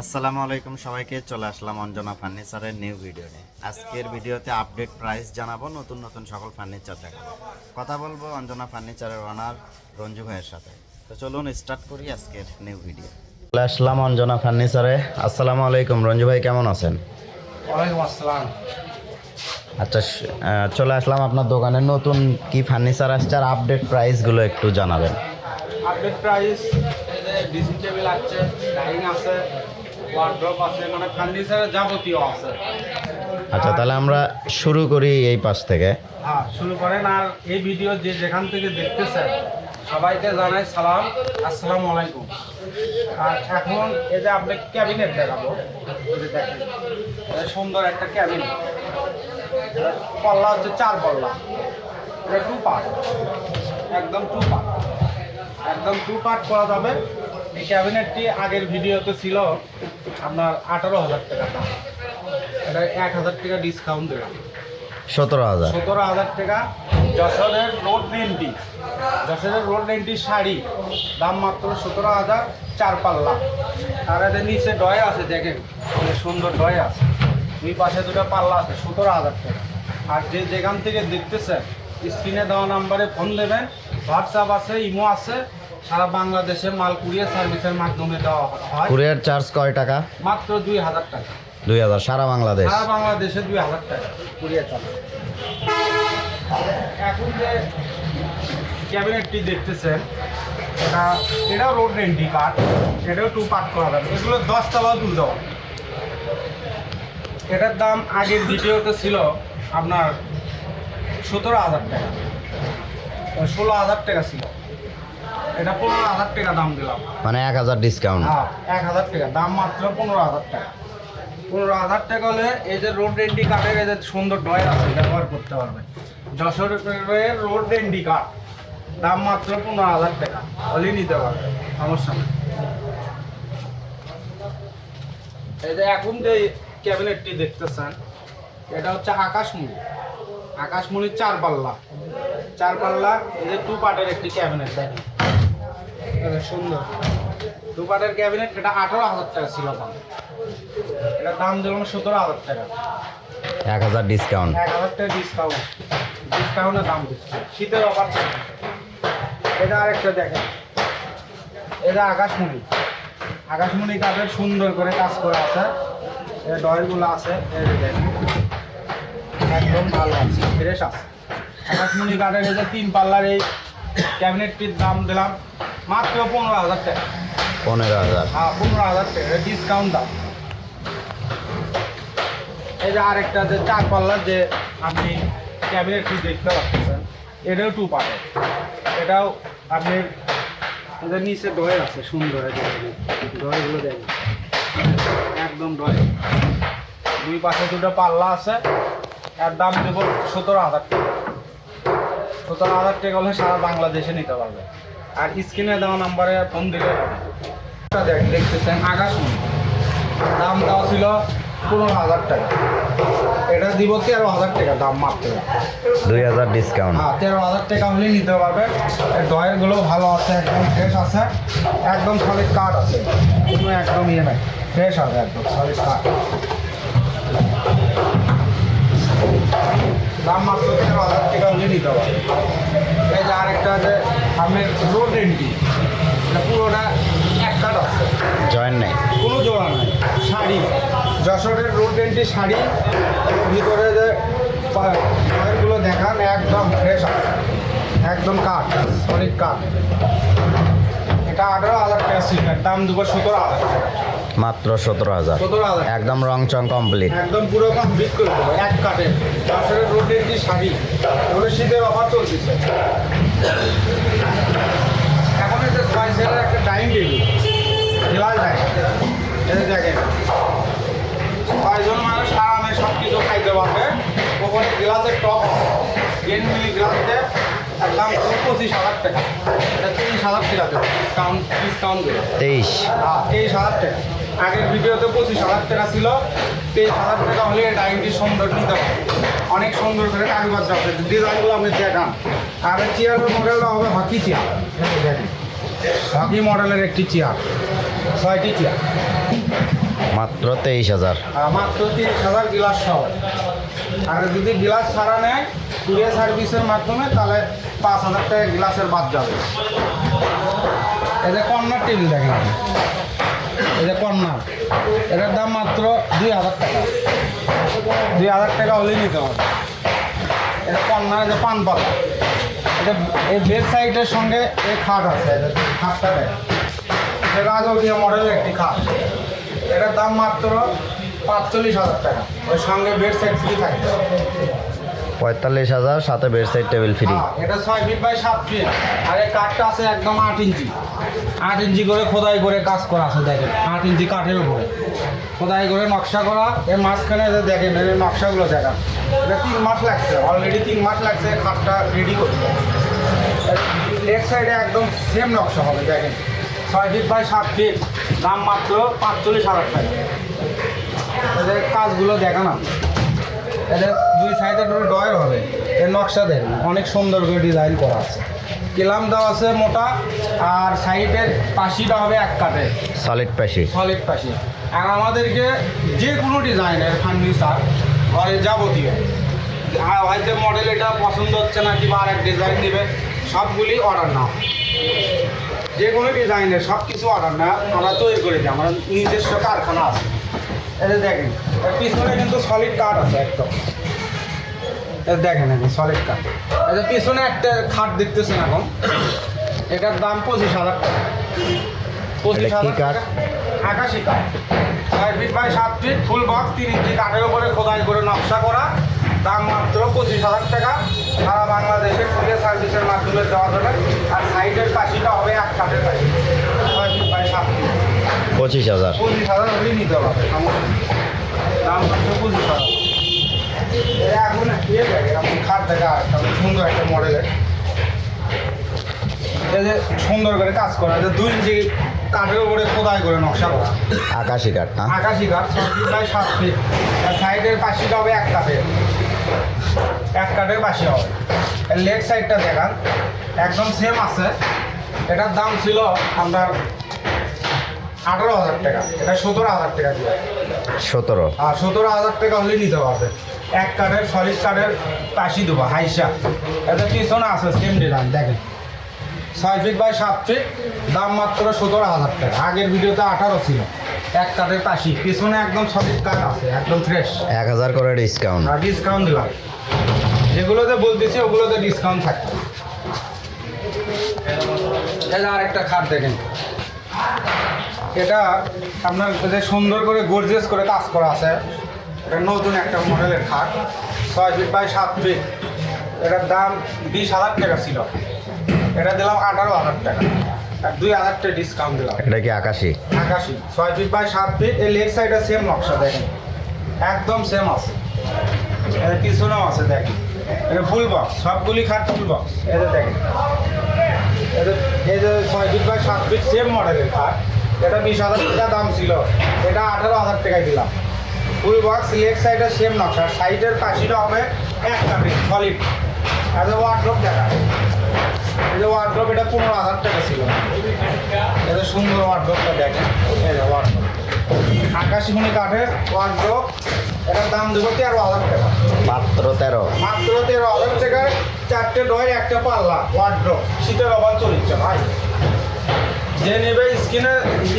আসসালামু আলাইকুম সবাইকে চলে আসলাম অঞ্জনা ফার্নিচারের নিউ ভিডিও নিয়ে। আজকের ভিডিওতে আপডেট প্রাইস জানাব নতুন নতুন সকল ফার্নিচার দেখাবো। কথা বলব অঞ্জনা ফার্নিচারের ওনার রঞ্জু ভাইয়ের সাথে। তো চলুন স্টার্ট করি আজকের নিউ ভিডিও চলে আসলাম অঞ্জনা ফার্নিচারে। আসসালামু আলাইকুম রঞ্জু ভাই কেমন আছেন? ওয়ালাইকুম আসসালাম। আচ্ছা চলে আসলাম আপনার দোকানে। নতুন কি ফার্নিচার আসছে আর আপডেট প্রাইসগুলো একটু জানাবেন। আপডেট প্রাইস ড্রেসিং টেবিল আছে ডাইনিং আছে ওয়ার্ড্রপ আছে মানে ফার্নিচারের যাবতীয় আছে। আচ্ছা তাহলে আমরা শুরু করি এই পাশ থেকে। হ্যাঁ শুরু করেন আর এই ভিডিও যে যেখান থেকে দেখতেছেন সবাইকে জানাই সালাম আসসালামু আলাইকুম। আর এখন এই যে আপনি ক্যাবিনেট দেখাবো দেখেন। সুন্দর একটা ক্যাবিনেট পাল্লা হচ্ছে চার পাল্লা। এটা টু পার্ট একদম টু পার্ট একদম টু পার্ট করা যাবে। এই ক্যাবিনেটটি আগের ভিডিওতে ছিল আপনার আঠারো হাজার টাকা দাম। এটা এক হাজার টাকা ডিসকাউন্ট দিলাম সতেরো হাজার। সতেরো হাজার টাকা। যশোরের রোড রেন্টি যশোরের রোড রেন্টির শাড়ি। দাম মাত্র সতেরো হাজার চার পাল্লা তার এদের নিচে ডয় আছে দেখেন অনেক সুন্দর ডয় আছে। দুই পাশে দুটো পাল্লা আছে সতেরো হাজার টাকা। আর যে যেখান থেকে দেখতেছেন স্ক্রিনে দেওয়া নাম্বারে ফোন দেবেন। হোয়াটসঅ্যাপ আছে ইমো আছে। সারা বাংলাদেশে মাল কুরিয়ার সার্ভিসের মাধ্যমে দেওয়া হয়। কুরিয়ার চার্জ কয় টাকা? মাত্র দুই হাজার টাকা। দুই হাজার সারা বাংলাদেশ? সারা বাংলাদেশে দুই হাজার টাকা কুরিয়ার চার্জ। এখন যে ক্যাবিনেটটি দেখতেছেন এটা এটাও রোড রেন্টি কার্ড এটাও টু পার্ট করা যাবে। এগুলো দশতলাও তুলতে হবে এটার দাম আগের ভিডিওতে ছিল আপনার সতেরো হাজার টাকা। ষোলো হাজার টাকা ছিল। এটা পনেরো হাজার টাকা দাম দিলাম। মানে এক হাজার ডিসকাউন্ট হ্যাঁ এক হাজার টাকা দাম মাত্র পনেরো হাজার টাকা। পনেরো হাজার টাকা হলে এই যে রোড রেন্ডি কার্ডের এই যে সুন্দর ডয় আছে ব্যবহার করতে পারবে। যশোরের রোড রেন্টি কার্ড দাম মাত্র পনেরো হাজার টাকা। হলেই নিতে পারবে সমস্যা নেই। এই যে এখন যে ক্যাবিনেটটি দেখতেছেন এটা হচ্ছে আকাশমণি। আকাশমণির চার পাল্লা চার পাল্লা এই যে টু পার্টের একটি ক্যাবিনেট দেখেন। সুন্দর। দু পার্টের ক্যাবিনেট এটা আঠারো হাজার টাকা ছিল এটা দাম দিলাম সতেরো হাজার টাকা। এক হাজার ডিসকাউন্ট এক হাজার টাকা ডিসকাউন্ট ডিসকাউন্টের দাম দিচ্ছে। শীতের অফার এটা আরেকটা দেখেন। এটা আকাশমণি। আকাশমণি কাঠের সুন্দর করে কাজ করা আছে। এই ডয়েরগুলো আছে। দেখেন। একদম ভালো আছে। ফ্রেশ আছে। আকাশমণি কাঠের এই যে তিন পাল্লার এই ক্যাবিনেটটির দাম দিলাম মাত্র পনেরো হাজার টাকা। পনেরো হাজার। হ্যাঁ পনেরো হাজার টাকা ডিসকাউন্ট দাম এই যে আরেকটা যে চার পাল্লার যে আপনি ক্যাবিনেটটি দেখতে পাচ্ছেন এটাও টু পার্টের এটাও আপনি নিচে ডয়ের আছে সুন্দর ডয়েগুলো দেখেন। একদম ডয় দুই পাশে দুটো পাল্লা আছে এর দাম দেবো সতেরো হাজার টাকা। সতেরো হাজার টাকা হলে সারা বাংলাদেশে নিতে পারবে। আর স্ক্রিনে দেওয়া নাম্বারে ফোন দিলে হবে। দেখতেছেন আকাশমণি দাম দেওয়া ছিল পনেরো হাজার টাকা। এটা দিব তেরো হাজার টাকা দাম মাত্র। দুই হাজার ডিসকাউন্ট হ্যাঁ তেরো হাজার টাকা হলে নিতে পারবে। ডয়েরগুলো ভালো আছে একদম ফ্রেশ আছে। একদম সলিড কাঠ আছে। কোনো একদম ইয়ে নাই। ফ্রেশ আছে একদম সলিড কাঠ হলে এই যে আরেকটা যে আপনার রোড এন্টি এটা পুরোটা এক কাঠ আছে জয়েন নেই। কোনো জোড়া নাই শাড়ি। যশোরের রোড রেন্টি শাড়ি ভিতরে যে গুলো দেখান একদম ফ্রেশ আছে। একদম কাঠ সলিড কাঠ এটা আঠারো হাজার টাকা সিমেন্ট দাম দেবো সতেরো হাজার টাকা মাত্র সতেরো হাজার। একদম রং চং কমপ্লিট একদম পুরো কমপ্লিট করে দেবো এক কাঠে যশোরের রোড রেন্টি শাড়ি? এগুলো শীতের অফার চলতেছে। এখন যে ছয় একটা টাইম টেবিল যে দেখেন ছয়জন মানুষ আরামে সব কিছু খাইতে পারবে? ওখানে গ্লাসের টপ টেন মিলি গ্লাসে দাম পঁচিশ হাজার টাকা। এটা তিরিশ হাজার টাকা দেবে ডিসকাউন্ট ডিসকাউন্ট দেবে। তেইশ। হ্যাঁ তেইশ হাজার টাকা। আগের ভিডিওতে পঁচিশ হাজার টাকা ছিল তেইশ হাজার টাকা হলে ডাইনিংটি সুন্দর নিতে পারে অনেক সুন্দর করে কাগজ আছে ডিজাইনগুলো আপনি দেখান আর চেয়ারের মডেলটা হবে হকি চেয়ার দেখেন হকি মডেলের একটি চেয়ার ছয়টি চেয়ার মাত্র তেইশ হাজার। মাত্র তিরিশ হাজার গ্লাস সহ। আর যদি গ্লাস ছাড়া নেয় কুরিয়ার সার্ভিসের মাধ্যমে তাহলে পাঁচ হাজার টাকা গ্লাসের বাদ যাবে। যে কর্নার টেবিল দেখেন যে কর্নার এটার দাম মাত্র দুই হাজার টাকা। দুই হাজার টাকা হলেই নিতে হবে। এটা কর্নার যে পান পাতা। এটা এই বেড সাইডের সঙ্গে এই খাট আছে খাটটা দেয়। এটা রাজকীয় মডেলের একটি খাট। এটার দাম মাত্র পাঁচচল্লিশ হাজার টাকা। ওই সঙ্গে বেড সেট ফ্রি থাকবে। পঁয়তাল্লিশ হাজার, সাথে বেড সাইড টেবিল ফ্রি এটা ছয় ফিট বাই সাত ফিট আর এই কাঠটা আছে একদম আট ইঞ্চি। আট ইঞ্চি করে খোদাই করে কাজ করা আছে, দেখেন। আট ইঞ্চি কাঠের উপরে। খোদাই করে নকশা করা। এর মাঝখানে দেখেন এর নকশাগুলো দেখান। এটা তিন মাস লাগছে। অলরেডি তিন মাস লাগছে খাটটা রেডি করতে। লেফট সাইডে একদম সেম নকশা হবে, দেখেন। ছয় ফিট বাই সাত ফিট দাম মাত্র পাঁচচল্লিশ হাজার টাকা। কাজগুলো দেখান এদের দুই সাইডে দুটো ডয়ের হবে। এর নকশা দেন অনেক সুন্দর করে ডিজাইন করা আছে। কিলাম দেওয়া আছে মোটা আর সাইডের পাশিটা হবে এক কাঠের। সলিড পাশি। সলিড পাশি। আর আমাদেরকে যে কোনো ডিজাইনের ফার্নিচার ঘরে যাবতীয় হয়তো মডেল এটা পছন্দ হচ্ছে না কিংবা আর এক ডিজাইন নেবে সবগুলি অর্ডার নাও। যে কোনো ডিজাইনের সব কিছু অর্ডার না আমরা তৈরি করে দিই আমার নিজস্ব কারখানা আছে। এটা দেখেন পিছনে কিন্তু সলিড কাঠ আছে একদম। দেখেন এখন সলিড কাঠ এটা পিছনে একটা খাট দেখতেছেন এখন। এটার দাম পঁচিশ হাজার টাকা। পঁচিশ হাজার? টাকা। আকাশি কাঠ ছয় ফিট বাই সাত ফিট ফুল বক্স তিন ইঞ্চি কাঠের উপরে খোদাই করে নকশা করা। দাম মাত্র পঁচিশ হাজার টাকা। সারা বাংলাদেশে কুরিয়ার সার্ভিসের মাধ্যমে দেওয়া যাবে। আর সাইডের পাশিটা হবে এক কাঠের পাশি। ছয় ফিট বাই সাত ফিট পঁচিশ হাজার। পঁচিশ হাজার হলেই নিতে হবে দাম খাট দেখা সুন্দর একটা মডেলের সুন্দর করে কাজ দুই কাঠের খোদাই করে নকশা করা আকাশি আকাশি কাঠ সাত ফিট আর সাইডের হবে এক কাঠের। এক কাঠের পাশি হবে। লেগ সাইডটা একদম সেম আছে। এটার দাম ছিল আমরা আঠারো হাজার টাকা। এটা সতেরো হাজার টাকা দিয়ে। সতেরো? আর সতেরো হাজার টাকা হলেই নিতে পারবে। এক কাঠের সলিড কাঠের পাশি দেবো হাইসা। এটা পিছনে আছে সেম ডিজাইন দেখেন। ছয় ফিট বাই সাত ফিট দাম মাত্র সতেরো হাজার টাকা। আগের ভিডিওতে আঠারো ছিল। এক কাঠের পাশি পিছনে একদম সলিড কাঠ আছে একদম ফ্রেশ এক হাজার করে ডিসকাউন্ট আর ডিসকাউন্ট দিলাম। যেগুলোতে বলতেছি ওগুলোতে ডিসকাউন্ট থাকবে। এটা আরেকটা খাট দেখেন। এটা আপনার যে সুন্দর করে গর্জিয়াস করে কাজ করা আছে এটা নতুন একটা মডেলের খাট ছয় ফিট বাই সাত ফিট এটার দাম বিশ হাজার টাকা ছিল। এটা দিলাম আঠারো হাজার টাকা। আর দুই হাজার টাকা ডিসকাউন্ট দিলাম। এটা কি আকাশি? আকাশি। ছয় ফিট বাই সাত ফিট এই লেগ সাইডে সেম নকশা দেখেন। একদম সেম আছে। এর পিছনেও আছে দেখেন। এটা ফুল বক্স সবগুলি খাট ফুল বক্স এটা দেখেন। এটা এই যে ছয় ফিট বাই সাত ফিট সেম মডেলের খাট। এটা বিশ হাজার টাকা দাম ছিল। এটা আঠারো হাজার টাকায় দিলাম। ফুল বক্স লেগ সাইডে সেম নকশা। সাইডের পাশিটা হবে এক কাপি সলিড আর ওয়ার্ড্রপ দেখা। এই যে ওয়ার্ড্রপ এটা পনেরো হাজার টাকা ছিল। এটা সুন্দর ওয়ার্ড্রপটা দেখেন। এই যে ওয়ার্ড্রপ আকাশমণি কাঠের ওয়ার্ড্রপ এটার দাম দেবো তেরো হাজার টাকা। মাত্র তেরো। মাত্র তেরো হাজার টাকার চারটে ডয়ের একটা পাল্লা ওয়ার্ড্রপ শীতের অভাব চলছে ভাই। যে নেবে স্ক্রিনে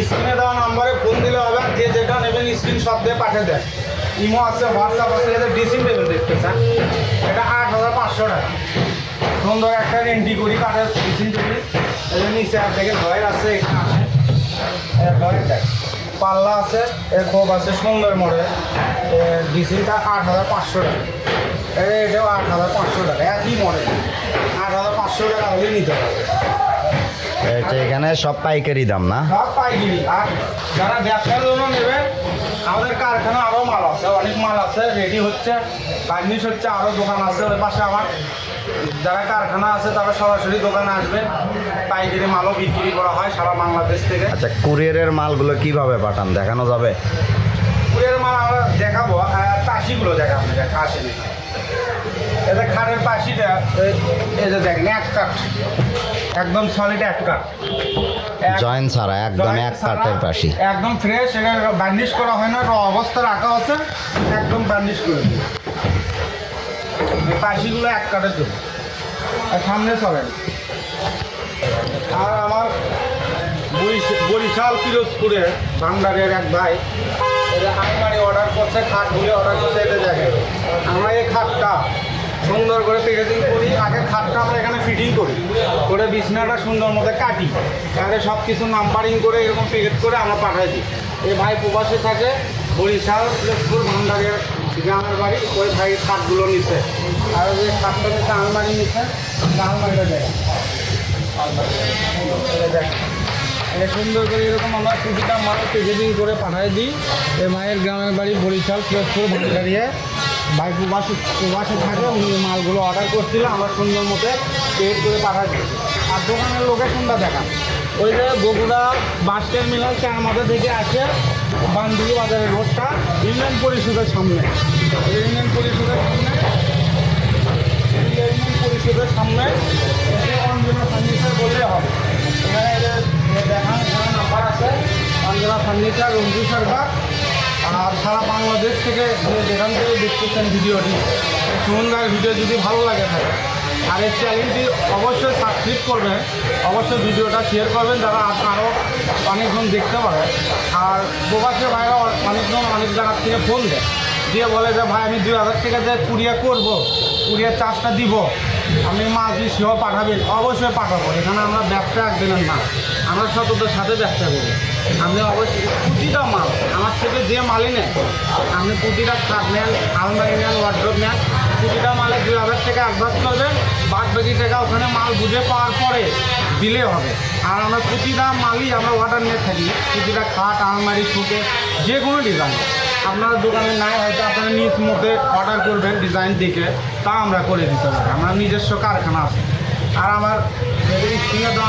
স্ক্রিনে দেওয়া নাম্বারে ফোন দিলে হবে। যে যেটা নেবেন স্ক্রিন সব দিয়ে পাঠিয়ে দেয়। ইমো আছে হোয়াটসঅ্যাপ আছে, এটা ড্রেসিং টেবিল দেখতে চান এটা আট হাজার পাঁচশো টাকা। সুন্দর একটা রেন্টি করি কাঠের ড্রেসিং টেবিল এটা নিচে আর দেখে ডয়ের আছে, এখানে এর দেখ, পাল্লা আছে এর খোপ আছে, সুন্দর মডেল। ডিসিটা আট হাজার পাঁচশো টাকা। এটাও আট হাজার পাঁচশো টাকা, একই মডেল আট হাজার পাঁচশো টাকা হলেই নিতে পারবে এখানে সব পাইকারি দাম না? সব পাইকারি আর যারা ব্যবসার জন্য নেবে আমাদের কারখানা আরও মাল আছে অনেক মাল আছে রেডি হচ্ছে ফার্নিশ হচ্ছে আরও দোকান আছে ওই পাশে আমার। যারা কারখানা আছে তারা সরাসরি দোকানে আসবেন পাইকারি মালও বিক্রি করা হয় সারা বাংলাদেশ থেকে। আচ্ছা কুরিয়ারের মালগুলো কীভাবে পাঠান? দেখানো যাবে? কুড়িয়ার মাল আমরা দেখাবো আর পাশিগুলো দেখা আপনাদের আসেনি। এটা খাটের পাশিটা এই- যে দেখেন এক কাঠ একদম সলিড এক কাঠ এক- জয়েন ছাড়া একদম এক কাঠের পাশি। একদম ফ্রেশ এটা বার্নিশ করা হয় না র অবস্থা রাখা আছে একদম বার্নিশ করে দিই পাশিগুলো এক কাঠের দেবো আর সামনে চলেন। আর আমার বরিশাল পিরোজপুরে ভান্ডারের এক ভাই এটা আলমারি অর্ডার করছে খাট খাটগুলি অর্ডার করছে এটা দেখে আমরা এই খাটটা সুন্দর করে প্যাকেজিং করি, আগে খাটটা আমরা এখানে ফিটিং করি। করে বিছনাটা সুন্দর মতো কাটি। তাহলে সব কিছু নাম্বারিং করে এরকম প্যাকেট করে আমরা পাঠাই দিই। এই ভাই প্রবাসে থাকে, বরিশাল পিরোজপুর ভান্ডারের গ্রামের বাড়ি, ওই ভাই খাটগুলো নিচ্ছে আর ওই খাটটা নিচ্ছে আলমারি নিচ্ছে আলমারিটা দেয় এটা সুন্দর করে এরকম আমরা প্রতিটা মাল প্যাকেজিং করে পাঠিয়ে দিই। এই মায়ের গ্রামের বাড়ি বরিশাল ফিরোজপুর ভান্ডারিয়ে। ভাই প্রবাসী প্রবাসে থাকে উনি মালগুলো অর্ডার করছিল আমরা সুন্দর মতো পেড করে পাঠিয়ে দিচ্ছি আর দোকানের লোকেশনটা দেখান ওই যে বগুড়া বাস টার্মিনাল চার মাথা থেকে আসে বান্দুলি বাজারের রোডটা, ইউনিয়ন পরিষদের সামনে। ইউনিয়ন পরিষদের সামনে ইউনিয়ন পরিষদের সামনে অঞ্জনা ফার্নিচার বললে হবে। এখানে দেখান নাম্বার আছে, অঞ্জনা ফার্নিচার, রঞ্জু সরকার আর সারা বাংলাদেশ থেকে যেখান থেকে দেখতেছেন ভিডিওটি সুন্দর ভিডিও যদি ভালো লাগে থাকে, আর এই চ্যানেলটি অবশ্যই সাবস্ক্রাইব করবেন অবশ্যই ভিডিওটা শেয়ার করবেন যারা আরও অনেকজন দেখতে পারে আর প্রবাসী ভাইরা অনেকজন অনেক জায়গার থেকে ফোন দেয়, দিয়ে বলে যে, ভাই, আমি দুই হাজার টাকা দিয়ে কুরিয়া করব কুরিয়ার চার্জটা দিব আপনি মাল দিয়ে সেও পাঠাবেন। অবশ্যই পাঠাবো, এখানে আমরা ব্যবসা একদিনের না, আমরা সততার সাথে ব্যবসা করি। আপনি অবশ্যই প্রতিটা মাল, আমার থেকে যে মালই নেন আপনি প্রতিটা খাট নেন, আলমারি নেন ওয়ার্ড্রোপ নেন, প্রতিটা মালে দুই হাজার টাকা অ্যাডভান্স করবেন বাদ বাকি টাকা ওখানে মাল বুঝে পাওয়ার পরে দিলে হবে। আর আমরা প্রতিটা মালই আমরা অর্ডার নিয়ে থাকি, প্রতিটা খাট, আলমারি শুকে যে কোনো ডিজাইন আপনার দোকানে নাই, হয়তো আপনারা নিজ মতে অর্ডার করবেন ডিজাইন দেখে, তা আমরা করে দিতে পারি। আমরা নিজস্ব কারখানা আছে। আর আমার স্ক্রিনে